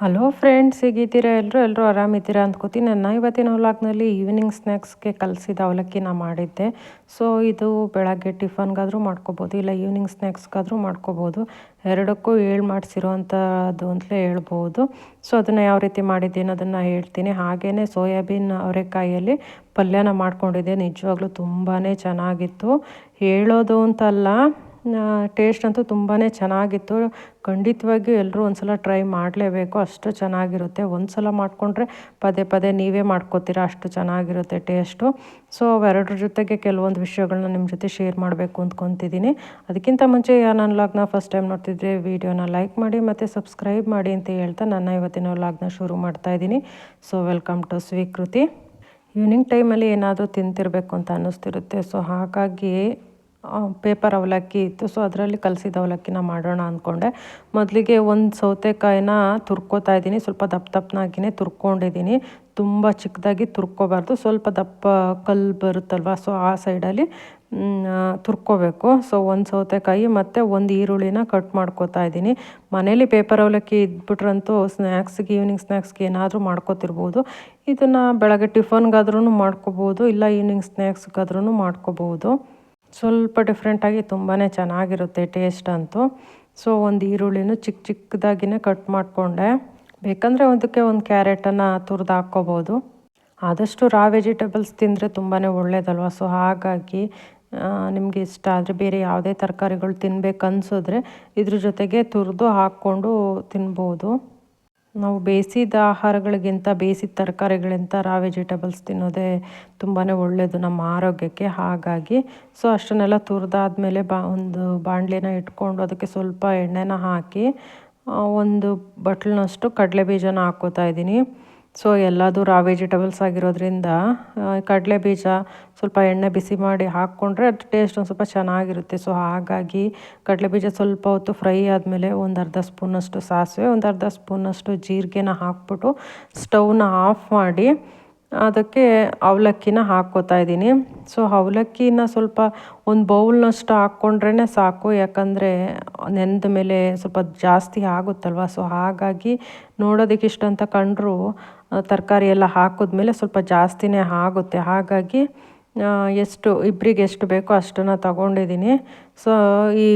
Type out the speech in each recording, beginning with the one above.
Hello friends ಹೇಗಿದ್ದೀರಾ? ಎಲ್ಲರೂ ಎಲ್ಲರೂ ಆರಾಮಿದ್ದೀರಾ ಅಂದ್ಕೋತೀನಿ. ನನ್ನ ಇವತ್ತಿನ ಹೊಲಾಕ್ನಲ್ಲಿ ಈವ್ನಿಂಗ್ ಸ್ನ್ಯಾಕ್ಸ್ಗೆ ಕಲಸಿದ ಅವಲಕ್ಕಿನ ಮಾಡಿದ್ದೆ. ಸೊ ಇದು ಬೆಳಗ್ಗೆ ಟಿಫನ್ಗಾದರೂ ಮಾಡ್ಕೋಬೋದು, ಇಲ್ಲ ಈವ್ನಿಂಗ್ ಸ್ನ್ಯಾಕ್ಸ್ಗಾದರೂ ಮಾಡ್ಕೋಬೋದು. ಎರಡಕ್ಕೂ ಏಳು ಮಾಡಿಸಿರೋವಂಥದ್ದು ಅಂತಲೇ ಹೇಳ್ಬೋದು. ಸೊ ಅದನ್ನು ಯಾವ ರೀತಿ ಮಾಡಿದ್ದೀನಿ ಅದನ್ನು ಹೇಳ್ತೀನಿ. ಹಾಗೇ ಸೋಯಾಬೀನ್ ಅವರೆಕಾಯಿಯಲ್ಲಿ ಪಲ್ಯನ ಮಾಡ್ಕೊಂಡಿದ್ದೆ. ನಿಜವಾಗ್ಲೂ ತುಂಬಾ ಚೆನ್ನಾಗಿತ್ತು. ಹೇಳೋದು ಅಂತಲ್ಲ ಟೇಸ್ಟ್ ಅಂತೂ ತುಂಬಾ ಚೆನ್ನಾಗಿತ್ತು. ಖಂಡಿತವಾಗಿಯೂ ಎಲ್ಲರೂ ಒಂದು ಸಲ ಟ್ರೈ ಮಾಡಲೇಬೇಕು. ಅಷ್ಟು ಚೆನ್ನಾಗಿರುತ್ತೆ. ಒಂದು ಸಲ ಮಾಡಿಕೊಂಡ್ರೆ ಪದೇ ಪದೇ ನೀವೇ ಮಾಡ್ಕೋತೀರ ಅಷ್ಟು ಚೆನ್ನಾಗಿರುತ್ತೆ ಟೇಸ್ಟು ಸೊ ಎರಡರ ಜೊತೆಗೆ ಕೆಲವೊಂದು ವಿಷಯಗಳನ್ನ ನಿಮ್ಮ ಜೊತೆ ಶೇರ್ ಮಾಡಬೇಕು ಅಂದ್ಕೊತಿದ್ದೀನಿ ಅದಕ್ಕಿಂತ ಮುಂಚೆ ನನ್ನ ಲಾಗ್ನ ಫಸ್ಟ್ ಟೈಮ್ ನೋಡ್ತಿದ್ರೆ ವೀಡಿಯೋನ ಲೈಕ್ ಮಾಡಿ ಮತ್ತು ಸಬ್ಸ್ಕ್ರೈಬ್ ಮಾಡಿ ಅಂತ ಹೇಳ್ತಾ ನನ್ನ ಇವತ್ತಿನ ಲಾಗ್ನ ಶುರು ಮಾಡ್ತಾ ಇದ್ದೀನಿ so welcome to Swikriti evening ಟೈಮಲ್ಲಿ ಏನಾದರೂ ತಿಂತಿರಬೇಕು ಅಂತ ಅನ್ನಿಸ್ತಿರುತ್ತೆ. ಸೊ ಹಾಗಾಗಿ ಪೇಪರ್ ಅವಲಕ್ಕಿ ಇತ್ತು. ಸೊ ಅದರಲ್ಲಿ ಕಲಸಿದ ಅವಲಕ್ಕಿನ ಮಾಡೋಣ ಅಂದ್ಕೊಂಡೆ ಮೊದಲಿಗೆ ಒಂದು ಸೌತೆಕಾಯಿನ ತುರ್ಕೋತಾ ಇದ್ದೀನಿ. ಸ್ವಲ್ಪ ದಪ್ಪ ದಪ್ಪನಾಗಿನೇ ತುರ್ಕೊಂಡಿದ್ದೀನಿ. ತುಂಬ ಚಿಕ್ಕದಾಗಿ ತುರ್ಕೋಬಾರ್ದು. ಸ್ವಲ್ಪ ದಪ್ಪ ಕಲ್ಲು ಬರುತ್ತಲ್ವ ಸೊ ಆ ಸೈಡಲ್ಲಿ ತುರ್ಕೋಬೇಕು. ಸೊ ಒಂದು ಸೌತೆಕಾಯಿ ಮತ್ತು ಒಂದು ಈರುಳ್ಳಿನ ಕಟ್ ಮಾಡ್ಕೋತಾ ಇದ್ದೀನಿ. ಮನೇಲಿ ಪೇಪರ್ ಅವಲಕ್ಕಿ ಇದ್ಬಿಟ್ರಂತೂ ಸ್ನ್ಯಾಕ್ಸ್ಗೆ ಈವ್ನಿಂಗ್ ಸ್ನ್ಯಾಕ್ಸ್ಗೆ ಏನಾದರೂ ಮಾಡ್ಕೋತಿರ್ಬೋದು. ಇದನ್ನು ಬೆಳಗ್ಗೆ ಟಿಫನ್ಗಾದ್ರೂ ಮಾಡ್ಕೋಬೋದು, ಇಲ್ಲ ಈವ್ನಿಂಗ್ ಸ್ನ್ಯಾಕ್ಸ್ಗಾದ್ರೂ ಮಾಡ್ಕೋಬೋದು. ಸ್ವಲ್ಪ ಡಿಫ್ರೆಂಟಾಗಿ ತುಂಬಾ ಚೆನ್ನಾಗಿರುತ್ತೆ ಟೇಸ್ಟ್ ಅಂತೂ. ಸೊ ಒಂದು ಈರುಳ್ಳಿನೂ ಚಿಕ್ಕ ಚಿಕ್ಕದಾಗಿನೇ ಕಟ್ ಮಾಡಿಕೊಂಡೆ. ಬೇಕಂದರೆ ಅದಕ್ಕೆ ಒಂದು ಕ್ಯಾರೆಟನ್ನು ತುರಿದು ಹಾಕ್ಕೋಬೋದು. ಆದಷ್ಟು ರಾ ವೆಜಿಟೇಬಲ್ಸ್ ತಿಂದರೆ ತುಂಬಾ ಒಳ್ಳೇದಲ್ವ? ಸೊ ಹಾಗಾಗಿ ನಿಮಗೆ ಇಷ್ಟ ಆದರೆ ಬೇರೆ ಯಾವುದೇ ತರಕಾರಿಗಳು ತಿನ್ಬೇಕು ಅನಿಸಿದ್ರೆ ಇದ್ರ ಜೊತೆಗೆ ತುರಿದು ಹಾಕ್ಕೊಂಡು ತಿನ್ಬೋದು. ನಾವು ಬೇಯಿಸಿದ ಆಹಾರಗಳಿಗಿಂತ, ಬೇಯಿಸಿದ ತರಕಾರಿಗಳಿಂತ ರಾ ವೆಜಿಟೇಬಲ್ಸ್ ತಿನ್ನೋದೇ ತುಂಬಾ ಒಳ್ಳೆಯದು ನಮ್ಮ ಆರೋಗ್ಯಕ್ಕೆ. ಹಾಗಾಗಿ ಸೊ ಅಷ್ಟನ್ನೆಲ್ಲ ತುರಿದಾದ್ಮೇಲೆ ಬಾ, ಒಂದು ಬಾಣಲೆನ ಇಟ್ಕೊಂಡು ಅದಕ್ಕೆ ಸ್ವಲ್ಪ ಎಣ್ಣೆನ ಹಾಕಿ ಒಂದು ಬಟ್ಲಿನಷ್ಟು ಕಡಲೆ ಬೀಜನ ಹಾಕ್ಕೋತಾ ಇದ್ದೀನಿ. ಸೊ ಎಲ್ಲದು ರಾ ವೆಜಿಟೇಬಲ್ಸ್ ಆಗಿರೋದ್ರಿಂದ ಕಡಲೆ ಬೀಜ ಸ್ವಲ್ಪ ಎಣ್ಣೆ ಬಿಸಿ ಮಾಡಿ ಹಾಕ್ಕೊಂಡ್ರೆ ಅದು ಟೇಸ್ಟ್ ಒಂದು ಸ್ವಲ್ಪ ಚೆನ್ನಾಗಿರುತ್ತೆ. ಸೊ ಹಾಗಾಗಿ ಕಡಲೆ ಬೀಜ ಸ್ವಲ್ಪ ಹೊತ್ತು ಫ್ರೈ ಆದಮೇಲೆ ಒಂದು ಅರ್ಧ ಸ್ಪೂನಷ್ಟು ಸಾಸಿವೆ, ಒಂದು ಅರ್ಧ ಸ್ಪೂನಷ್ಟು ಜೀರಿಗೆನ ಹಾಕ್ಬಿಟ್ಟು ಸ್ಟವ್ನ ಆಫ್ ಮಾಡಿ ಅದಕ್ಕೆ ಅವಲಕ್ಕಿನ ಹಾಕ್ಕೋತಾ ಇದ್ದೀನಿ. ಸೊ ಅವಲಕ್ಕಿನ ಸ್ವಲ್ಪ ಒಂದು ಬೌಲ್ನಷ್ಟು ಹಾಕ್ಕೊಂಡ್ರೇ ಸಾಕು. ಯಾಕಂದರೆ ನೆಂದ ಮೇಲೆ ಸ್ವಲ್ಪ ಜಾಸ್ತಿ ಆಗುತ್ತಲ್ವ? ಸೊ ಹಾಗಾಗಿ ನೋಡೋದಕ್ಕೆ ಇಷ್ಟ ಅಂತ ಕಂಡ್ರು ತರಕಾರಿ ಎಲ್ಲ ಹಾಕಿದ್ಮೇಲೆ ಸ್ವಲ್ಪ ಜಾಸ್ತಿನೇ ಆಗುತ್ತೆ. ಹಾಗಾಗಿ ಎಷ್ಟು ಇಬ್ಬರಿಗೆ ಎಷ್ಟು ಬೇಕೋ ಅಷ್ಟನ್ನು ತಗೊಂಡಿದ್ದೀನಿ. ಸೊ, ಈ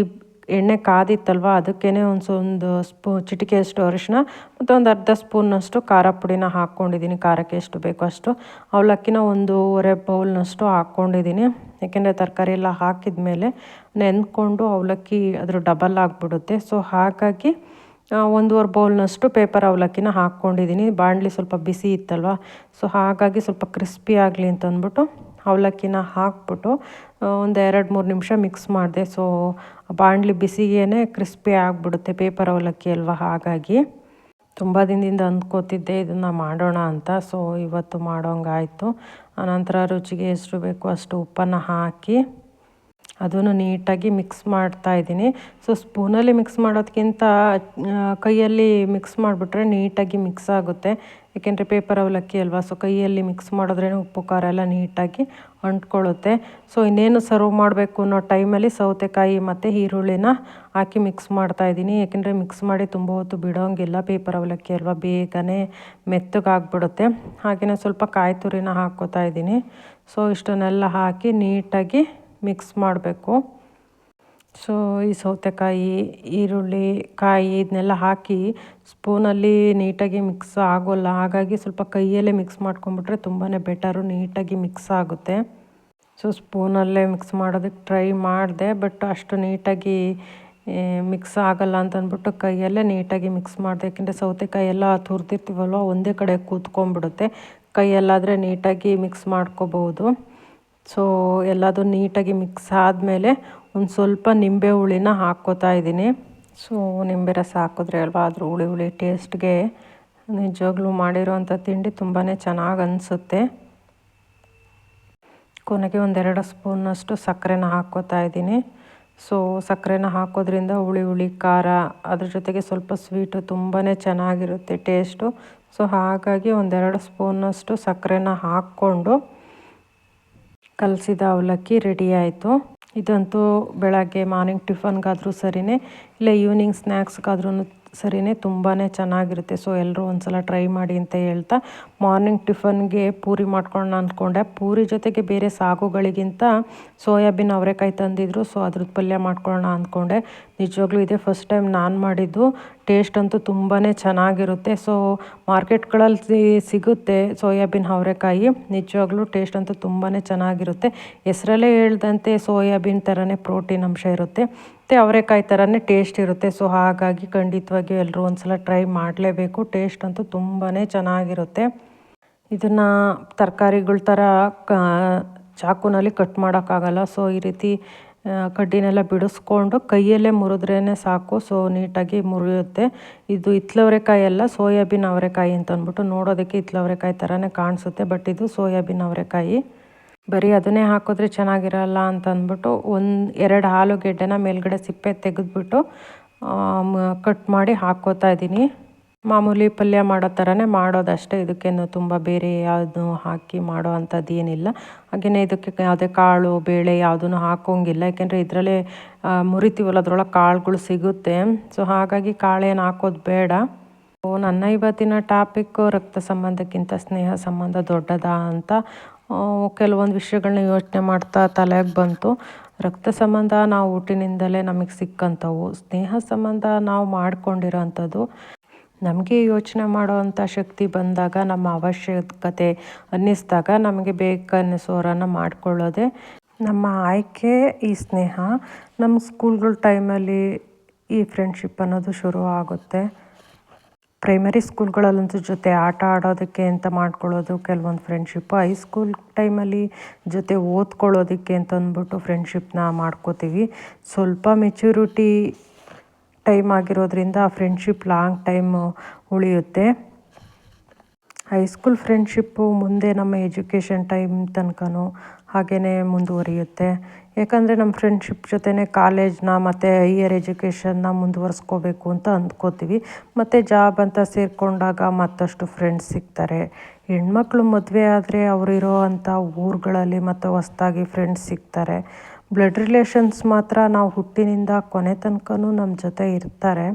ಎಣ್ಣೆ ಕಾದಿತ್ತಲ್ವ ಅದಕ್ಕೇ ಒಂದು ಒಂದು ಸ್ಪೂ ಚಿಟಿಕೆಯಷ್ಟು ಅರಿಶಿನ ಮತ್ತು ಒಂದು ಅರ್ಧ ಸ್ಪೂನ್ನಷ್ಟು ಖಾರ ಪುಡಿನ ಹಾಕ್ಕೊಂಡಿದ್ದೀನಿ ಖಾರಕ್ಕೆ ಎಷ್ಟು ಬೇಕೋ ಅಷ್ಟು. ಅವಲಕ್ಕಿನ ಒಂದೂವರೆ ಬೌಲ್ನಷ್ಟು ಹಾಕ್ಕೊಂಡಿದ್ದೀನಿ ಯಾಕೆಂದರೆ ತರಕಾರಿ ಎಲ್ಲ ಹಾಕಿದ ಮೇಲೆ ನೆಂದ್ಕೊಂಡು ಅವಲಕ್ಕಿ ಅದ್ರ ಡಬಲ್ ಆಗಿಬಿಡುತ್ತೆ. ಸೊ, ಹಾಗಾಗಿ ಒಂದೂವರೆ ಬೌಲ್ನಷ್ಟು ಪೇಪರ್ ಅವಲಕ್ಕಿನ ಹಾಕ್ಕೊಂಡಿದ್ದೀನಿ. ಬಾಣಲಿ ಸ್ವಲ್ಪ ಬಿಸಿ ಇತ್ತಲ್ವ? ಸೊ, ಹಾಗಾಗಿ ಸ್ವಲ್ಪ ಕ್ರಿಸ್ಪಿ ಆಗಲಿ ಅಂತಂದ್ಬಿಟ್ಟು ಅವಲಕ್ಕಿನ ಹಾಕ್ಬಿಟ್ಟು ಒಂದು ಎರಡು ಮೂರು ನಿಮಿಷ ಮಿಕ್ಸ್ ಮಾಡಿದೆ. ಸೊ ಬಾಣಲಿ ಬಿಸಿಗೇ ಕ್ರಿಸ್ಪಿ ಆಗಿಬಿಡುತ್ತೆ ಪೇಪರ್ ಅವಲಕ್ಕಿ ಅಲ್ವ? ಹಾಗಾಗಿ ತುಂಬ ದಿನದಿಂದ ಅಂದ್ಕೋತಿದ್ದೆ ಇದನ್ನು ಮಾಡೋಣ ಅಂತ. ಸೊ, ಇವತ್ತು ಮಾಡೋಂಗಾಯಿತು. ಆನಂತರ ರುಚಿಗೆ ಎಷ್ಟು ಬೇಕು ಅಷ್ಟು ಉಪ್ಪನ್ನು ಹಾಕಿ ಅದನ್ನು ನೀಟಾಗಿ ಮಿಕ್ಸ್ ಮಾಡ್ತಾ ಇದ್ದೀನಿ. ಸೊ ಸ್ಪೂನಲ್ಲಿ ಮಿಕ್ಸ್ ಮಾಡೋದಕ್ಕಿಂತ ಕೈಯಲ್ಲಿ ಮಿಕ್ಸ್ ಮಾಡಿಬಿಟ್ರೆ ನೀಟಾಗಿ ಮಿಕ್ಸ್ ಆಗುತ್ತೆ. ಏಕೆಂದರೆ ಪೇಪರ್ ಅವಲಕ್ಕಿ ಅಲ್ವಾ ಸೊ ಕೈಯಲ್ಲಿ ಮಿಕ್ಸ್ ಮಾಡಿದ್ರೇ ಉಪ್ಪು, ಖಾರ ಎಲ್ಲ ನೀಟಾಗಿ ಅಂಟ್ಕೊಳ್ಳುತ್ತೆ. ಸೊ ಇನ್ನೇನು ಸರ್ವ್ ಮಾಡಬೇಕು ಅನ್ನೋ ಟೈಮಲ್ಲಿ ಸೌತೆಕಾಯಿ ಮತ್ತು ಈರುಳ್ಳಿನ ಹಾಕಿ ಮಿಕ್ಸ್ ಮಾಡ್ತಾ ಇದ್ದೀನಿ. ಏಕೆಂದರೆ ಮಿಕ್ಸ್ ಮಾಡಿ ತುಂಬ ಹೊತ್ತು ಬಿಡೋಂಗಿಲ್ಲ ಪೇಪರ್ ಅವಲಕ್ಕಿ ಅಲ್ವಾ, ಬೇಗನೆ ಮೆತ್ತಗಾಗ್ಬಿಡುತ್ತೆ. ಹಾಗೆಯೇ ಸ್ವಲ್ಪ ಕಾಯಿ ತುರಿನ ಹಾಕ್ಕೋತಾ ಇದ್ದೀನಿ. ಸೊ ಇಷ್ಟನ್ನೆಲ್ಲ ಹಾಕಿ ನೀಟಾಗಿ ಮಿಕ್ಸ್ ಮಾಡಬೇಕು. ಸೊ ಈ ಸೌತೆಕಾಯಿ, ಈರುಳ್ಳಿ, ಕಾಯಿ ಇದನ್ನೆಲ್ಲ ಹಾಕಿ ಸ್ಪೂನಲ್ಲಿ ನೀಟಾಗಿ ಮಿಕ್ಸ್ ಆಗೋಲ್ಲ. ಹಾಗಾಗಿ ಸ್ವಲ್ಪ ಕೈಯಲ್ಲೇ ಮಿಕ್ಸ್ ಮಾಡ್ಕೊಂಬಿಟ್ರೆ ತುಂಬಾ ಬೆಟರು ನೀಟಾಗಿ ಮಿಕ್ಸ್ ಆಗುತ್ತೆ. ಸೊ ಸ್ಪೂನಲ್ಲೇ ಮಿಕ್ಸ್ ಮಾಡೋದಕ್ಕೆ ಟ್ರೈ ಮಾಡಿದೆ ಬಟ್ ಅಷ್ಟು ನೀಟಾಗಿ ಮಿಕ್ಸ್ ಆಗಲ್ಲ ಅಂತ ಅಂದ್ಬಿಟ್ಟು ಕೈಯಲ್ಲೇ ನೀಟಾಗಿ ಮಿಕ್ಸ್ ಮಾಡಿದೆ. ಯಾಕೆಂದರೆ ಸೌತೆಕಾಯಿ ಎಲ್ಲ ತುರ್ತಿರ್ತೀವಲ್ವ ಒಂದೇ ಕಡೆ ಕೂತ್ಕೊಂಡ್ಬಿಡುತ್ತೆ. ಕೈಯಲ್ಲಾದರೆ ನೀಟಾಗಿ ಮಿಕ್ಸ್ ಮಾಡ್ಕೋಬೋದು. ಸೊ ಎಲ್ಲದೂ ನೀಟಾಗಿ ಮಿಕ್ಸ್ ಆದಮೇಲೆ ಒಂದು ಸ್ವಲ್ಪ ನಿಂಬೆ ಹುಳಿನ ಹಾಕ್ಕೋತಾ ಇದ್ದೀನಿ. ಸೊ ನಿಂಬೆ ರಸ ಹಾಕಿದ್ರೆ ಅಲ್ವಾ, ಅದ್ರ ಹುಳಿ ಹುಳಿ ಟೇಸ್ಟ್ಗೆ ನಿಜವಾಗ್ಲೂ ಮಾಡಿರೋವಂಥ ತಿಂಡಿ ತುಂಬಾ ಚೆನ್ನಾಗಿ ಅನಿಸುತ್ತೆ. ಕೊನೆಗೆ ಒಂದೆರಡು ಸ್ಪೂನಷ್ಟು ಸಕ್ಕರೆನ ಹಾಕ್ಕೋತಾ ಇದ್ದೀನಿ. ಸೊ ಸಕ್ಕರೆನ ಹಾಕೋದ್ರಿಂದ ಹುಳಿ ಹುಳಿ, ಖಾರ, ಅದ್ರ ಜೊತೆಗೆ ಸ್ವಲ್ಪ ಸ್ವೀಟು ತುಂಬಾ ಚೆನ್ನಾಗಿರುತ್ತೆ ಟೇಸ್ಟು ಸೊ ಹಾಗಾಗಿ ಒಂದೆರಡು ಸ್ಪೂನಷ್ಟು ಸಕ್ಕರೆನ ಹಾಕ್ಕೊಂಡು ಕಲಸಿದ ಅವಲಕ್ಕಿ ರೆಡಿ ಆಯಿತು. ಇದಂತೂ ಬೆಳಗ್ಗೆ ಮಾರ್ನಿಂಗ್ ಟಿಫನ್ಗಾದರೂ ಸರಿನೇ, ಇಲ್ಲ ಈವ್ನಿಂಗ್ ಸ್ನ್ಯಾಕ್ಸ್ಗಾದ್ರೂ ಸರಿನೇ ತುಂಬಾ ಚೆನ್ನಾಗಿರುತ್ತೆ. ಸೊ ಎಲ್ಲರೂ ಒಂದ್ಸಲ ಟ್ರೈ ಮಾಡಿ ಅಂತ ಹೇಳ್ತಾ ಮಾರ್ನಿಂಗ್ ಟಿಫನ್ಗೆ ಪೂರಿ ಮಾಡ್ಕೊಂಡು ಅಂದ್ಕೊಂಡೆ ಪೂರಿ ಜೊತೆಗೆ ಬೇರೆ ಸಾಗುಗಳಿಗಿಂತ ಸೋಯಾಬೀನ್ ಅವರೆಕಾಯಿ ತಂದಿದ್ರು ಸೊ ಅದ್ರದ್ದು ಪಲ್ಯ ಮಾಡ್ಕೊಳ್ಳೋಣ ಅಂದ್ಕೊಂಡೆ ನಿಜವಾಗ್ಲೂ ಇದೇ ಫಸ್ಟ್ ಟೈಮ್ ನಾನು ಮಾಡಿದ್ದು. ಟೇಸ್ಟ್ ಅಂತೂ ತುಂಬಾ ಚೆನ್ನಾಗಿರುತ್ತೆ. ಸೊ ಮಾರ್ಕೆಟ್ಗಳಲ್ಲಿ ಸಿಗುತ್ತೆ ಸೋಯಾಬೀನ್ ಅವರೆಕಾಯಿ. ನಿಜವಾಗ್ಲೂ ಟೇಸ್ಟ್ ಅಂತೂ ತುಂಬಾ ಚೆನ್ನಾಗಿರುತ್ತೆ. ಹೆಸರಲ್ಲೇ ಹೇಳ್ದಂತೆ ಸೋಯಾಬೀನ್ ಥರನೇ ಪ್ರೋಟೀನ್ ಅಂಶ ಇರುತ್ತೆ. ಮತ್ತು ಅವರೆಕಾಯಿ ಥರನೇ ಟೇಸ್ಟ್ ಇರುತ್ತೆ. ಸೊ ಹಾಗಾಗಿ ಖಂಡಿತವಾಗಿಯೂ ಎಲ್ಲರೂ ಒಂದ್ಸಲ ಟ್ರೈ ಮಾಡಲೇಬೇಕು. ಟೇಸ್ಟ್ ಅಂತೂ ತುಂಬಾ ಚೆನ್ನಾಗಿರುತ್ತೆ. ಇದನ್ನು ತರಕಾರಿಗಳ ಥರ ಕ ಚಾಕುನಲ್ಲಿ ಕಟ್ ಮಾಡೋಕ್ಕಾಗಲ್ಲ. ಸೊ ಈ ರೀತಿ ಕಡ್ಡಿನೆಲ್ಲ ಬಿಡಿಸ್ಕೊಂಡು ಕೈಯಲ್ಲೇ ಮುರಿದ್ರೇ ಸಾಕು. ಸೊ ನೀಟಾಗಿ ಮುರಿಯುತ್ತೆ. ಇದು ಇತ್ಲವರೆಕಾಯಿ ಅಲ್ಲ, ಸೋಯಾಬೀನ್ ಅವರೆಕಾಯಿ ಅಂತ ಅಂದ್ಬಿಟ್ಟು ನೋಡೋದಕ್ಕೆ ಇತ್ಲವರೆಕಾಯಿ ಥರನೇ ಕಾಣಿಸುತ್ತೆ. ಬಟ್ ಇದು ಸೋಯಾಬೀನ್ ಅವರೆಕಾಯಿ. ಬರೀ ಅದನ್ನೇ ಹಾಕಿದ್ರೆ ಚೆನ್ನಾಗಿರಲ್ಲ ಅಂತ ಅಂದ್ಬಿಟ್ಟು ಒಂದು, ಎರಡು ಆಲೂಗೆಡ್ಡೆನ ಮೇಲ್ಗಡೆ ಸಿಪ್ಪೆ ತೆಗೆದ್ಬಿಟ್ಟು ಕಟ್ ಮಾಡಿ ಹಾಕ್ಕೋತಾ ಇದ್ದೀನಿ. ಮಾಮೂಲಿ ಪಲ್ಯ ಮಾಡೋ ಥರನೇ ಮಾಡೋದಷ್ಟೇ. ಇದಕ್ಕೇನು ತುಂಬ ಬೇರೆ ಯಾವುದು ಹಾಕಿ ಮಾಡೋ ಅಂಥದ್ದು ಏನಿಲ್ಲ. ಹಾಗೆಯೇ ಇದಕ್ಕೆ ಯಾವುದೇ ಕಾಳು, ಬೇಳೆ ಯಾವುದೂ ಹಾಕೋಂಗಿಲ್ಲ. ಯಾಕೆಂದರೆ ಇದರಲ್ಲೇ ಮುರಿತೀವಲ್ಲ, ಅದರೊಳಗೆ ಕಾಳುಗಳು ಸಿಗುತ್ತೆ. ಸೊ ಹಾಗಾಗಿ ಕಾಳೇನು ಹಾಕೋದು ಬೇಡ. ನನ್ನ ಇವತ್ತಿನ ಟಾಪಿಕ್ಕು ರಕ್ತ ಸಂಬಂಧಕ್ಕಿಂತ ಸ್ನೇಹ ಸಂಬಂಧ ದೊಡ್ಡದಾ ಅಂತ ಕೆಲವೊಂದು ವಿಷಯಗಳನ್ನ ಯೋಚನೆ ಮಾಡ್ತಾ ತಲೆಗೆ ಬಂತು. ರಕ್ತ ಸಂಬಂಧ ನಾವು ಹುಟ್ಟಿನಿಂದಲೇ ನಮಗೆ ಸಿಕ್ಕಂಥವು. ಸ್ನೇಹ ಸಂಬಂಧ ನಾವು ಮಾಡಿಕೊಂಡಿರೋ ಅಂಥದ್ದು ನಮಗೆ ಯೋಚನೆ ಮಾಡುವಂಥ ಶಕ್ತಿ ಬಂದಾಗ, ನಮ್ಮ ಅವಶ್ಯಕತೆ ಅನ್ನಿಸಿದಾಗ ನಮಗೆ ಬೇಕನ್ನಿಸೋರನ್ನು ಮಾಡಿಕೊಳ್ಳೋದೆ. ನಮ್ಮ ಆಯ್ಕೆ, ಈ ಸ್ನೇಹ, ನಮ್ಮ ಸ್ಕೂಲ್ಗಳ ಟೈಮಲ್ಲಿ ಈ ಫ್ರೆಂಡ್ಶಿಪ್ ಅನ್ನೋದು ಶುರು ಆಗುತ್ತೆ. ಪ್ರೈಮರಿ ಸ್ಕೂಲ್ಗಳಲ್ಲಂತೂ ಜೊತೆ ಆಟ ಆಡೋದಕ್ಕೆ ಅಂತ ಮಾಡ್ಕೊಳ್ಳೋದು, ಕೆಲವೊಂದು ಫ್ರೆಂಡ್ಶಿಪ್ಪು ಹೈಸ್ಕೂಲ್ ಟೈಮಲ್ಲಿ ಜೊತೆ ಓದ್ಕೊಳ್ಳೋದಕ್ಕೆ ಅಂತ ಅಂದ್ಬಿಟ್ಟು ಫ್ರೆಂಡ್ಶಿಪ್ನ ಮಾಡ್ಕೋತೀವಿ. ಸ್ವಲ್ಪ ಮೆಚ್ಯೂರಿಟಿ ಟೈಮ್ ಆಗಿರೋದ್ರಿಂದ ಫ್ರೆಂಡ್ಶಿಪ್ ಲಾಂಗ್ ಟೈಮ್ ಉಳಿಯುತ್ತೆ. ಹೈಸ್ಕೂಲ್ ಫ್ರೆಂಡ್ಶಿಪ್ಪು ಮುಂದೆ ನಮ್ಮ ಎಜುಕೇಷನ್ ಟೈಮ್ ತನಕನೂ ಹಾಗೆಯೇ ಮುಂದುವರಿಯುತ್ತೆ. ಯಾಕಂದರೆ ನಮ್ಮ ಫ್ರೆಂಡ್ಶಿಪ್ ಜೊತೆನೇ ಕಾಲೇಜ್ನ ಮತ್ತು ಹೈಯರ್ ಎಜುಕೇಷನ್ನ ಮುಂದುವರ್ಸ್ಕೋಬೇಕು ಅಂತ ಅಂದ್ಕೋತೀವಿ. ಮತ್ತು ಜಾಬ್ ಅಂತ ಸೇರಿಕೊಂಡಾಗ ಮತ್ತಷ್ಟು ಫ್ರೆಂಡ್ಸ್ ಸಿಗ್ತಾರೆ. ಹೆಣ್ಮಕ್ಳು ಮದುವೆ ಆದರೆ ಅವರಿರೋ ಅಂಥ ಊರುಗಳಲ್ಲಿ ಮತ್ತು ಹೊಸ್ದಾಗಿ ಫ್ರೆಂಡ್ಸ್ ಸಿಗ್ತಾರೆ. ಬ್ಲಡ್ ರಿಲೇಷನ್ಸ್ ಮಾತ್ರ ನಾವು ಹುಟ್ಟಿನಿಂದ ಕೊನೆ ತನಕನೂ ನಮ್ಮ ಜೊತೆ ಇರ್ತಾರೆ.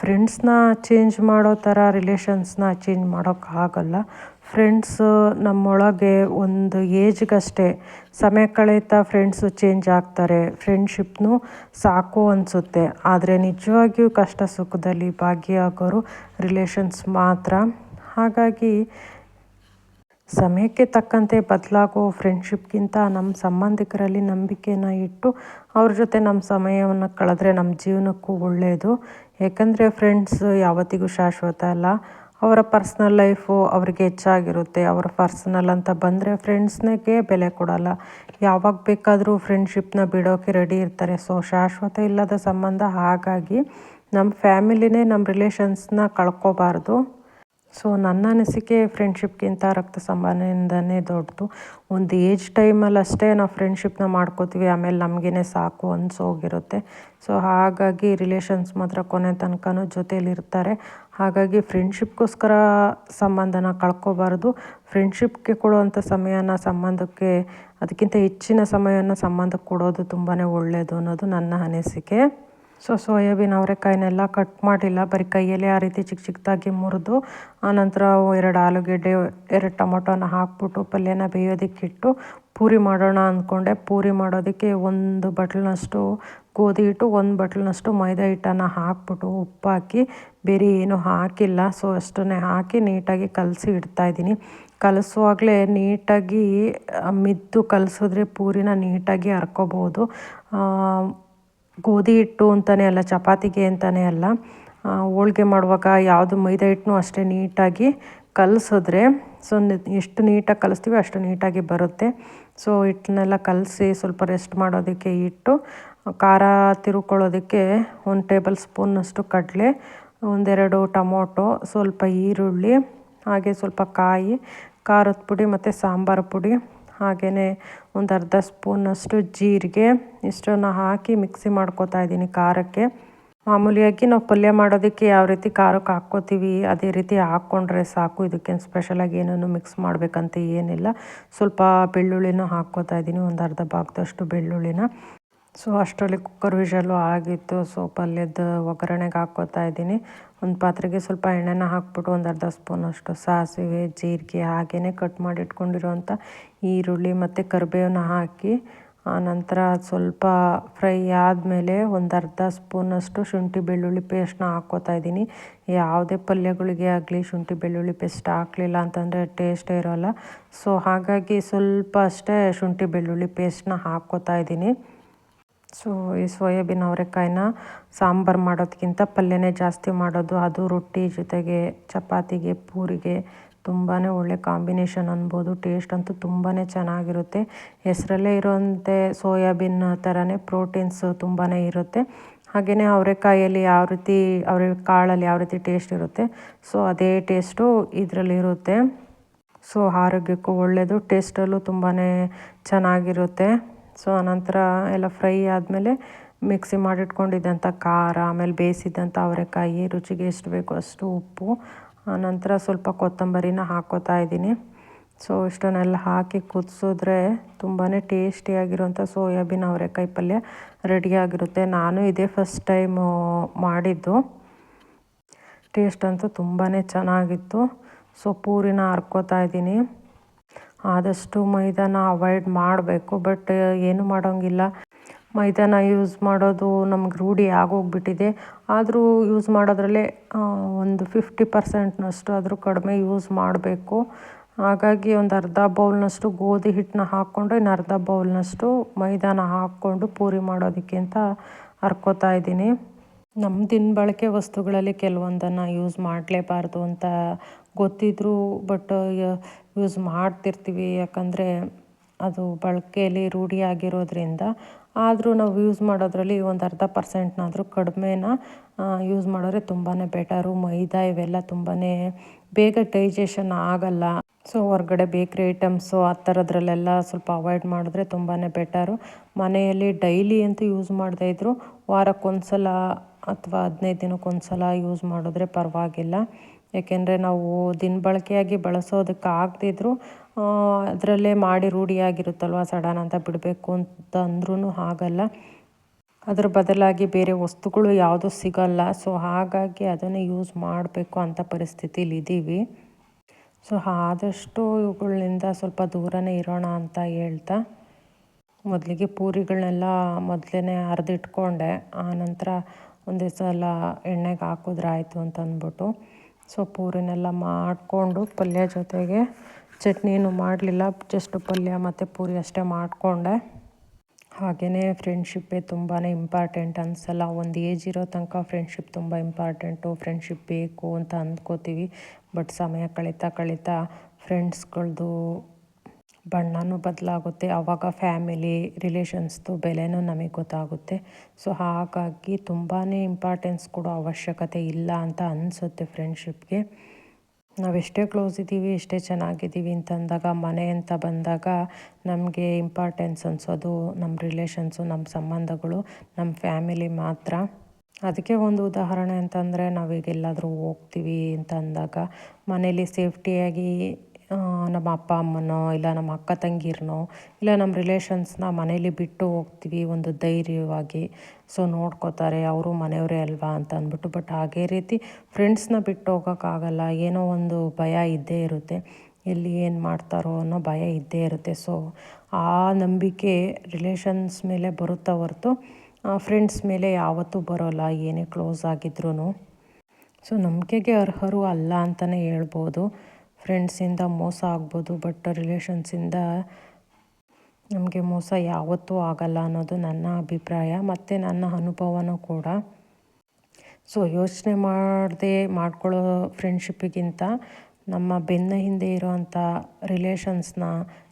ಫ್ರೆಂಡ್ಸ್ನ ಚೇಂಜ್ ಮಾಡೋ ಥರ ರಿಲೇಷನ್ಸ್ನ ಚೇಂಜ್ ಮಾಡೋಕ್ಕಾಗಲ್ಲ ಫ್ರೆಂಡ್ಸು ನಮ್ಮೊಳಗೆ ಒಂದು ಏಜ್ಗಷ್ಟೇ ಸಮಯ ಕಳೀತಾ ಫ್ರೆಂಡ್ಸು ಚೇಂಜ್ ಆಗ್ತಾರೆ. ಫ್ರೆಂಡ್ಶಿಪ್ನೂ ಸಾಕು ಅನಿಸುತ್ತೆ. ಆದರೆ ನಿಜವಾಗಿಯೂ ಕಷ್ಟ ಸುಖದಲ್ಲಿ ಭಾಗಿಯಾಗೋರು ರಿಲೇಷನ್ಸ್ ಮಾತ್ರ. ಹಾಗಾಗಿ ಸಮಯಕ್ಕೆ ತಕ್ಕಂತೆ ಬದಲಾಗೋ ಫ್ರೆಂಡ್ಶಿಪ್ಗಿಂತ ನಮ್ಮ ಸಂಬಂಧಿಕರಲ್ಲಿ ನಂಬಿಕೆನ ಇಟ್ಟು ಅವ್ರ ಜೊತೆ ನಮ್ಮ ಸಮಯವನ್ನು ಕಳೆದ್ರೆ ನಮ್ಮ ಜೀವನಕ್ಕೂ ಒಳ್ಳೆಯದು ಏಕೆಂದರೆ ಫ್ರೆಂಡ್ಸ್ ಯಾವತ್ತಿಗೂ ಶಾಶ್ವತ ಅಲ್ಲ. ಅವರ ಪರ್ಸ್ನಲ್ ಲೈಫು ಅವ್ರಿಗೆ ಹೆಚ್ಚಾಗಿರುತ್ತೆ. ಅವರ ಪರ್ಸ್ನಲ್ ಅಂತ ಬಂದರೆ ಫ್ರೆಂಡ್ಸ್ನಾಗೆ ಬೆಲೆ ಕೊಡಲ್ಲ. ಯಾವಾಗ ಬೇಕಾದರೂ ಫ್ರೆಂಡ್ಶಿಪ್ನ ಬಿಡೋಕ್ಕೆ ರೆಡಿ ಇರ್ತಾರೆ. ಸೊ ಶಾಶ್ವತ ಇಲ್ಲದ ಸಂಬಂಧ ಹಾಗಾಗಿ ನಮ್ಮ ಫ್ಯಾಮಿಲಿನೇ ನಮ್ಮ ರಿಲೇಷನ್ಸ್ನ ಕಳ್ಕೊಬಾರ್ದು. ಸೊ ನನ್ನ ಅನಿಸಿಕೆ ಫ್ರೆಂಡ್ಶಿಪ್ಗಿಂತ ರಕ್ತ ಸಂಬಂಧದಿಂದನೇ ದೊಡ್ಡದು. ಒಂದು ಏಜ್ ಟೈಮಲ್ಲಿ ಅಷ್ಟೇ ನಾವು ಫ್ರೆಂಡ್ಶಿಪ್ನ ಮಾಡ್ಕೋತೀವಿ, ಆಮೇಲೆ ನಮಗೇ ಸಾಕು ಅನಿಸೋಗಿರುತ್ತೆ ಸೊ ಹಾಗಾಗಿ ರಿಲೇಷನ್ಸ್ ಮಾತ್ರ ಕೊನೆ ತನಕನೂ ಜೊತೇಲಿರ್ತಾರೆ ಹಾಗಾಗಿ ಫ್ರೆಂಡ್ಶಿಪ್ಗೋಸ್ಕರ ಸಂಬಂಧನ ಕಳ್ಕೊಬಾರ್ದು. ಫ್ರೆಂಡ್ಶಿಪ್ಗೆ ಕೊಡುವಂಥ ಸಮಯನ ಸಂಬಂಧಕ್ಕೆ, ಅದಕ್ಕಿಂತ ಹೆಚ್ಚಿನ ಸಮಯನ ಸಂಬಂಧಕ್ಕೆ ಕೊಡೋದು ತುಂಬಾ ಒಳ್ಳೆಯದು ಅನ್ನೋದು ನನ್ನ ಅನಿಸಿಕೆ. ಸೊ ಸೋಯಾಬೀನ್ ಅವರೆಕಾಯಿನೆಲ್ಲ ಕಟ್ ಮಾಡಿಲ್ಲ. ಬರೀ ಕೈಯಲ್ಲಿ ಆ ರೀತಿ ಚಿಕ್ಕ ಚಿಕ್ಕದಾಗಿ ಮುರಿದು ಆನಂತರ ಎರಡು ಆಲೂಗೆಡ್ಡೆ, ಎರಡು ಟೊಮೊಟೊನ ಹಾಕ್ಬಿಟ್ಟು ಪಲ್ಯನ ಬೇಯೋದಕ್ಕಿಟ್ಟು ಪೂರಿ ಮಾಡೋಣ ಅಂದ್ಕೊಂಡೆ ಪೂರಿ ಮಾಡೋದಕ್ಕೆ ಒಂದು ಬಟ್ಲಿನಷ್ಟು ಗೋಧಿ ಹಿಟ್ಟು, ಒಂದು ಬಟ್ಲಿನಷ್ಟು ಮೈದಾ ಹಿಟ್ಟನ್ನು ಹಾಕ್ಬಿಟ್ಟು ಉಪ್ಪು ಹಾಕಿ ಬೇರೆ ಏನೂ ಹಾಕಿಲ್ಲ. ಸೊ ಅಷ್ಟನ್ನೇ ಹಾಕಿ ನೀಟಾಗಿ ಕಲಸಿ ಇಡ್ತಾಯಿದ್ದೀನಿ ಕಲಸುವಾಗಲೇ ನೀಟಾಗಿ ಮಿದ್ದು ಕಲಸಿದ್ರೆ ಪೂರಿನ ನೀಟಾಗಿ ಹರ್ಕೋಬೋದು. ಗೋಧಿ ಹಿಟ್ಟು ಅಂತಲೇ ಅಲ್ಲ, ಚಪಾತಿಗೆ ಅಂತಲೇ ಅಲ್ಲ ಹೋಳ್ಗೆ ಮಾಡುವಾಗ ಯಾವುದು ಮೈದಾ ಹಿಟ್ಟನ್ನು ಅಷ್ಟೇ ನೀಟಾಗಿ ಕಲಸಿದ್ರೆ, ಸೊ ಎಷ್ಟು ನೀಟಾಗಿ ಕಲಿಸ್ತೀವಿ ಅಷ್ಟು ನೀಟಾಗಿ ಬರುತ್ತೆ. ಸೊ ಹಿಟ್ಟನ್ನೆಲ್ಲ ಕಲಸಿ ಸ್ವಲ್ಪ ರೆಸ್ಟ್ ಮಾಡೋದಕ್ಕೆ ಇಟ್ಟು ಖಾರ ತಿರುಕೊಳ್ಳೋದಕ್ಕೆ ಒಂದು ಟೇಬಲ್ ಸ್ಪೂನಷ್ಟು ಕಡಲೆ, ಒಂದೆರಡು ಟೊಮೊಟೊ, ಸ್ವಲ್ಪ ಈರುಳ್ಳಿ, ಹಾಗೆ ಸ್ವಲ್ಪ ಕಾಯಿ, ಖಾರದ ಪುಡಿ ಮತ್ತು ಸಾಂಬಾರು ಪುಡಿ ಹಾಗೆಯೇ ಒಂದು ಅರ್ಧ ಸ್ಪೂನಷ್ಟು ಜೀರಿಗೆ, ಇಷ್ಟನ್ನು ಹಾಕಿ ಮಿಕ್ಸಿ ಮಾಡ್ಕೊತಾ ಇದ್ದೀನಿ ಖಾರಕ್ಕೆ. ಮಾಮೂಲಿಯಾಗಿ ನಾವು ಪಲ್ಯ ಮಾಡೋದಕ್ಕೆ ಯಾವ ರೀತಿ ಖಾರಕ್ಕೆ ಹಾಕ್ಕೋತೀವಿ, ಅದೇ ರೀತಿ ಹಾಕ್ಕೊಂಡ್ರೆ ಸಾಕು. ಇದಕ್ಕೇನು ಸ್ಪೆಷಲಾಗಿ ಏನನ್ನು ಮಿಕ್ಸ್ ಮಾಡಬೇಕಂತ ಏನಿಲ್ಲ. ಸ್ವಲ್ಪ ಬೆಳ್ಳುಳ್ಳಿನೂ ಹಾಕ್ಕೋತಾ ಇದ್ದೀನಿ, ಒಂದು ಅರ್ಧ ಭಾಗದಷ್ಟು ಬೆಳ್ಳುಳ್ಳಿನ. ಸೊ ಅಷ್ಟರಲ್ಲಿ ಕುಕ್ಕರ್ ವಿಷಲು ಆಗಿತ್ತು. ಸೊ ಪಲ್ಯದ ಒಗ್ಗರಣೆಗೆ ಹಾಕ್ಕೋತಾ ಇದ್ದೀನಿ. ಒಂದು ಪಾತ್ರೆಗೆ ಸ್ವಲ್ಪ ಎಣ್ಣೆನ ಹಾಕ್ಬಿಟ್ಟು ಒಂದು ಅರ್ಧ ಸ್ಪೂನಷ್ಟು ಸಾಸಿವೆ, ಜೀರಿಗೆ ಹಾಗೆಯೇ ಕಟ್ ಮಾಡಿ ಇಟ್ಕೊಂಡಿರೋಂಥ ಈರುಳ್ಳಿ ಮತ್ತು ಕರಿಬೇವನ್ನ ಹಾಕಿ ಆನಂತರ ಸ್ವಲ್ಪ ಫ್ರೈ ಆದಮೇಲೆ ಒಂದು ಅರ್ಧ ಸ್ಪೂನಷ್ಟು ಶುಂಠಿ ಬೆಳ್ಳುಳ್ಳಿ ಪೇಸ್ಟ್ನ ಹಾಕ್ಕೋತಾ ಇದ್ದೀನಿ. ಯಾವುದೇ ಪಲ್ಯಗಳಿಗೆ ಆಗಲಿ ಶುಂಠಿ ಬೆಳ್ಳುಳ್ಳಿ ಪೇಸ್ಟ್ ಹಾಕಲಿಲ್ಲ ಅಂತಂದರೆ ಟೇಸ್ಟೇ ಇರೋಲ್ಲ. ಸೊ ಹಾಗಾಗಿ ಸ್ವಲ್ಪ ಅಷ್ಟೇ ಶುಂಠಿ ಬೆಳ್ಳುಳ್ಳಿ ಪೇಸ್ಟ್ನ ಹಾಕ್ಕೋತಾ ಇದ್ದೀನಿ. ಸೊ, ಈ ಸೋಯಾಬೀನ್ ಅವರೆಕಾಯಿನ ಸಾಂಬಾರು ಮಾಡೋದಕ್ಕಿಂತ ಪಲ್ಯನೇ ಜಾಸ್ತಿ ಮಾಡೋದು. ಅದು ರೊಟ್ಟಿ ಜೊತೆಗೆ ಚಪಾತಿಗೆ, ಪೂರಿಗೆ ತುಂಬಾ ಒಳ್ಳೆ ಕಾಂಬಿನೇಷನ್ ಅನ್ಬೋದು. ಟೇಸ್ಟ್ ಅಂತೂ ತುಂಬಾ ಚೆನ್ನಾಗಿರುತ್ತೆ. ಹೆಸರಲ್ಲೇ ಇರೋಂತೆ ಸೋಯಾಬೀನ್ ಥರನೇ ಪ್ರೋಟೀನ್ಸ್ ತುಂಬಾ ಇರುತ್ತೆ. ಹಾಗೆಯೇ ಅವರೆಕಾಯಲ್ಲಿ ಯಾವ ರೀತಿ, ಅವರ ಕಾಳಲ್ಲಿ ಯಾವ ರೀತಿ ಟೇಸ್ಟ್ ಇರುತ್ತೆ, ಸೊ, ಅದೇ ಟೇಸ್ಟು ಇದರಲ್ಲಿರುತ್ತೆ ಸೊ, ಆರೋಗ್ಯಕ್ಕೂ ಒಳ್ಳೆಯದು ಟೇಸ್ಟಲ್ಲೂ ತುಂಬಾ ಚೆನ್ನಾಗಿರುತ್ತೆ. ಸೊ ಆನಂತರ ಎಲ್ಲ ಫ್ರೈ ಆದಮೇಲೆ ಮಿಕ್ಸಿ ಮಾಡಿಟ್ಕೊಂಡಿದ್ದಂಥ ಖಾರ, ಆಮೇಲೆ ಬೇಯಿಸಿದಂಥ ಅವರೆಕಾಯಿ, ರುಚಿಗೆ ಎಷ್ಟು ಬೇಕೋ ಅಷ್ಟು ಉಪ್ಪು. ಆನಂತರ ಸ್ವಲ್ಪ ಕೊತ್ತಂಬರಿನ ಹಾಕೋತಾ ಇದ್ದೀನಿ. ಸೊ ಇಷ್ಟನ್ನೆಲ್ಲ ಹಾಕಿ ಕುದಿಸಿದ್ರೆ ತುಂಬಾ ಟೇಸ್ಟಿಯಾಗಿರುವಂಥ ಸೋಯಾಬೀನ್ ಅವರೆಕಾಯಿ ಪಲ್ಯ ರೆಡಿಯಾಗಿರುತ್ತೆ ನಾನು ಇದೇ ಫಸ್ಟ್ ಟೈಮು ಮಾಡಿದ್ದು. ಟೇಸ್ಟ್ ಅಂತೂ ತುಂಬಾ ಚೆನ್ನಾಗಿತ್ತು. ಸೊ ಪೂರಿನ ಹರ್ಕೋತಾ ಇದ್ದೀನಿ. ಆದಷ್ಟು ಮೈದಾನ ಅವಾಯ್ಡ್ ಮಾಡಬೇಕು ಬಟ್ ಏನು ಮಾಡೋಂಗಿಲ್ಲ. ಮೈದಾನ ಯೂಸ್ ಮಾಡೋದು ನಮ್ಗೆ ರೂಢಿ ಆಗೋಗ್ಬಿಟ್ಟಿದೆ. ಆದರೂ ಯೂಸ್ ಮಾಡೋದ್ರಲ್ಲೇ ಒಂದು ಫಿಫ್ಟಿ ಪರ್ಸೆಂಟ್ನಷ್ಟು ಆದರೂ ಕಡಿಮೆ ಯೂಸ್ ಮಾಡಬೇಕು. ಹಾಗಾಗಿ ಒಂದು ಅರ್ಧ ಬೌಲ್ನಷ್ಟು ಗೋಧಿ ಹಿಟ್ಟನ್ನ ಹಾಕ್ಕೊಂಡು ಇನ್ನು ಅರ್ಧ ಬೌಲ್ನಷ್ಟು ಮೈದಾನ ಹಾಕ್ಕೊಂಡು ಪೂರಿ ಮಾಡೋದಕ್ಕೆ ಅಂತ ಹರ್ಕೋತಾ ಇದ್ದೀನಿ. ನಮ್ಮ ದಿನಬಳಕೆ ವಸ್ತುಗಳಲ್ಲಿ ಕೆಲವೊಂದನ್ನು ಯೂಸ್ ಮಾಡಲೇಬಾರ್ದು ಅಂತ ಗೊತ್ತಿದ್ದರೂ ಬಟ್ ಯೂಸ್ ಮಾಡ್ತಿರ್ತೀವಿ. ಯಾಕಂದರೆ ಅದು ಬಳಕೆಯಲ್ಲಿ ರೂಢಿಯಾಗಿರೋದ್ರಿಂದ ಆದರೂ ನಾವು ಯೂಸ್ ಮಾಡೋದ್ರಲ್ಲಿ ಒಂದು ಅರ್ಧ ಪರ್ಸೆಂಟ್ನಾದರೂ ಕಡಿಮೆನ ಯೂಸ್ ಮಾಡಿದ್ರೆ ತುಂಬಾ ಬೆಟರು ಮೈದಾ ಇವೆಲ್ಲ ತುಂಬಾ ಬೇಗ ಡೈಜೆಷನ್ ಆಗಲ್ಲ. ಸೊ ಹೊರಗಡೆ ಬೇಕ್ರಿ ಐಟಮ್ಸು ಆ ಥರದ್ರಲ್ಲೆಲ್ಲ ಸ್ವಲ್ಪ ಅವಾಯ್ಡ್ ಮಾಡಿದ್ರೆ ತುಂಬಾ ಬೆಟರು ಮನೆಯಲ್ಲಿ ಡೈಲಿ ಅಂತ ಯೂಸ್ ಮಾಡದೇ ಇದ್ದರೂ ವಾರಕ್ಕೊಂದ್ಸಲ ಅಥವಾ ಹದಿನೈದು ದಿನಕ್ಕೊಂದ್ಸಲ ಯೂಸ್ ಮಾಡಿದ್ರೆ ಪರವಾಗಿಲ್ಲ. ಏಕೆಂದರೆ ನಾವು ದಿನಬಳಕೆಯಾಗಿ ಬಳಸೋದಕ್ಕೆ ಆಗದಿದ್ರೂ ಅದರಲ್ಲೇ ಮಾಡಿ ರೂಢಿಯಾಗಿರುತ್ತಲ್ವ ಸಡನ್ ಅಂತ ಬಿಡಬೇಕು ಅಂತ ಅಂದ್ರೂ ಆಗಲ್ಲ ಅದರ ಬದಲಾಗಿ ಬೇರೆ ವಸ್ತುಗಳು ಯಾವುದೂ ಸಿಗಲ್ಲ. ಸೊ, ಹಾಗಾಗಿ ಅದನ್ನು ಯೂಸ್ ಮಾಡಬೇಕು ಅಂತ ಪರಿಸ್ಥಿತಿಲಿ ಇದ್ದೀವಿ ಸೊ, ಆದಷ್ಟು ಇವುಗಳಿಂದ ಸ್ವಲ್ಪ ದೂರನೇ ಇರೋಣ ಅಂತ ಹೇಳ್ತಾ, ಮೊದಲಿಗೆ ಪೂರಿಗಳನ್ನೆಲ್ಲ ಮೊದಲೇ ಅರ್ದಿಟ್ಕೊಂಡೆ. ಆನಂತರ ಒಂದೇ ಸಲ ಎಣ್ಣೆಗೆ ಹಾಕಿದ್ರಾಯ್ತು ಅಂತ ಅಂದ್ಬಿಟ್ಟು ಸೊ ಪೂರಿನೆಲ್ಲ ಮಾಡಿಕೊಂಡು ಪಲ್ಯ ಜೊತೆಗೆ ಚಟ್ನಿನೂ ಮಾಡಲಿಲ್ಲ ಜಸ್ಟ್ ಪಲ್ಯ ಮತ್ತು ಪೂರಿ ಅಷ್ಟೇ ಮಾಡಿಕೊಂಡೆ. ಹಾಗೆಯೇ ಫ್ರೆಂಡ್ಶಿಪ್ಪೇ ತುಂಬಾ ಇಂಪಾರ್ಟೆಂಟ್ ಅನ್ಸಲ್ಲ. ಒಂದು ಏಜ್ ಇರೋ ತನಕ ಫ್ರೆಂಡ್ಶಿಪ್ ತುಂಬ ಇಂಪಾರ್ಟೆಂಟು ಫ್ರೆಂಡ್ಶಿಪ್ ಬೇಕು ಅಂತ ಅಂದ್ಕೋತೀವಿ ಬಟ್ ಸಮಯ ಕಳೀತಾ ಕಳೀತಾ ಫ್ರೆಂಡ್ಸ್ಗಳದ್ದು ಬಣ್ಣನೂ ಬದಲಾಗುತ್ತೆ. ಆವಾಗ ಫ್ಯಾಮಿಲಿ ರಿಲೇಷನ್ಸ್ದು ಬೆಲೆನೂ ನಮಗೆ ಗೊತ್ತಾಗುತ್ತೆ. ಸೊ ಹಾಗಾಗಿ ತುಂಬಾ ಇಂಪಾರ್ಟೆನ್ಸ್ ಕೊಡೋ ಅವಶ್ಯಕತೆ ಇಲ್ಲ ಅಂತ ಅನಿಸುತ್ತೆ ಫ್ರೆಂಡ್ಶಿಪ್ಗೆ ನಾವೆಷ್ಟೇ ಕ್ಲೋಸ್ ಇದ್ದೀವಿ, ಎಷ್ಟೇ ಚೆನ್ನಾಗಿದ್ದೀವಿ ಅಂತಂದಾಗ ಮನೆ ಅಂತ ಬಂದಾಗ ನಮಗೆ ಇಂಪಾರ್ಟೆನ್ಸ್ ಅನಿಸೋದು ನಮ್ಮ ರಿಲೇಷನ್ಸು ನಮ್ಮ ಸಂಬಂಧಗಳು ನಮ್ಮ ಫ್ಯಾಮಿಲಿ ಮಾತ್ರ. ಅದಕ್ಕೆ ಒಂದು ಉದಾಹರಣೆ ಅಂತಂದರೆ ನಾವೀಗೆಲ್ಲಾದರೂ ಹೋಗ್ತೀವಿ ಅಂತ ಅಂದಾಗ ಮನೇಲಿ ಸೇಫ್ಟಿಯಾಗಿ ನಮ್ಮ ಅಪ್ಪ ಅಮ್ಮನೋ, ಇಲ್ಲ ನಮ್ಮ ಅಕ್ಕ ತಂಗಿರನೋ, ಇಲ್ಲ ನಮ್ಮ ರಿಲೇಷನ್ಸ್ನ ಮನೇಲಿ ಬಿಟ್ಟು ಹೋಗ್ತೀವಿ ಒಂದು ಧೈರ್ಯವಾಗಿ. ಸೊ ನೋಡ್ಕೋತಾರೆ, ಅವರು ಮನೆಯವರೇ ಅಲ್ವಾ? ಅಂತ ಅಂದ್ಬಿಟ್ಟು. ಬಟ್ ಹಾಗೇ ರೀತಿ ಫ್ರೆಂಡ್ಸ್ನ ಬಿಟ್ಟು ಹೋಗೋಕ್ಕಾಗಲ್ಲ ಏನೋ ಒಂದು ಭಯ ಇದ್ದೇ ಇರುತ್ತೆ. ಎಲ್ಲಿ ಏನು ಮಾಡ್ತಾರೋ ಅನ್ನೋ ಭಯ ಇದ್ದೇ ಇರುತ್ತೆ. ಸೊ ಆ ನಂಬಿಕೆ ರಿಲೇಷನ್ಸ್ ಮೇಲೆ ಬರುತ್ತಾ ಹೊರತು ಫ್ರೆಂಡ್ಸ್ ಮೇಲೆ ಯಾವತ್ತೂ ಬರೋಲ್ಲ. ಏನೇ ಕ್ಲೋಸ್ ಆಗಿದ್ರೂ ಸೊ ನಂಬಿಕೆಗೆ ಅರ್ಹರು ಅಲ್ಲ ಅಂತಲೇ ಹೇಳ್ಬೋದು. ಫ್ರೆಂಡ್ಸಿಂದ ಮೋಸ ಆಗ್ಬೋದು ಬಟ್ ರಿಲೇಷನ್ಸಿಂದ ನಮಗೆ ಮೋಸ ಯಾವತ್ತೂ ಆಗಲ್ಲ ಅನ್ನೋದು ನನ್ನ ಅಭಿಪ್ರಾಯ ಮತ್ತು ನನ್ನ ಅನುಭವನೂ ಕೂಡ. ಸೊ ಯೋಚನೆ ಮಾಡದೆ ಮಾಡ್ಕೊಳ್ಳೋ ಫ್ರೆಂಡ್ಶಿಪ್ಪಿಗಿಂತ ನಮ್ಮ ಬೆನ್ನ ಹಿಂದೆ ಇರೋವಂಥ ರಿಲೇಷನ್ಸ್ನ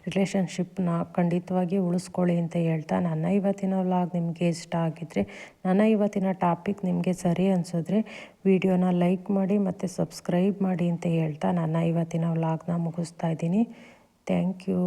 ರಿಲೇಷನ್ಶಿಪ್ನ ಖಂಡಿತವಾಗಿ ಉಳಿಸ್ಕೊಳ್ಳಿ ಅಂತ ಹೇಳ್ತಾ ನನ್ನ ಇವತ್ತಿನ ವ್ಲಾಗ್ ನಿಮಗೆ ಇಷ್ಟ ಆಗಿದ್ರೆ, ನನ್ನ ಇವತ್ತಿನ ಟಾಪಿಕ್ ನಿಮಗೆ ಸರಿ ಅನಿಸಿದ್ರೆ ವಿಡಿಯೋನ ಲೈಕ್ ಮಾಡಿ ಮತ್ತು ಸಬ್ಸ್ಕ್ರೈಬ್ ಮಾಡಿ ಅಂತ ಹೇಳ್ತಾ ನನ್ನ ಇವತ್ತಿನ ವ್ಲಾಗ್ನ ಮುಗಿಸ್ತಾ ಇದ್ದೀನಿ. Thank you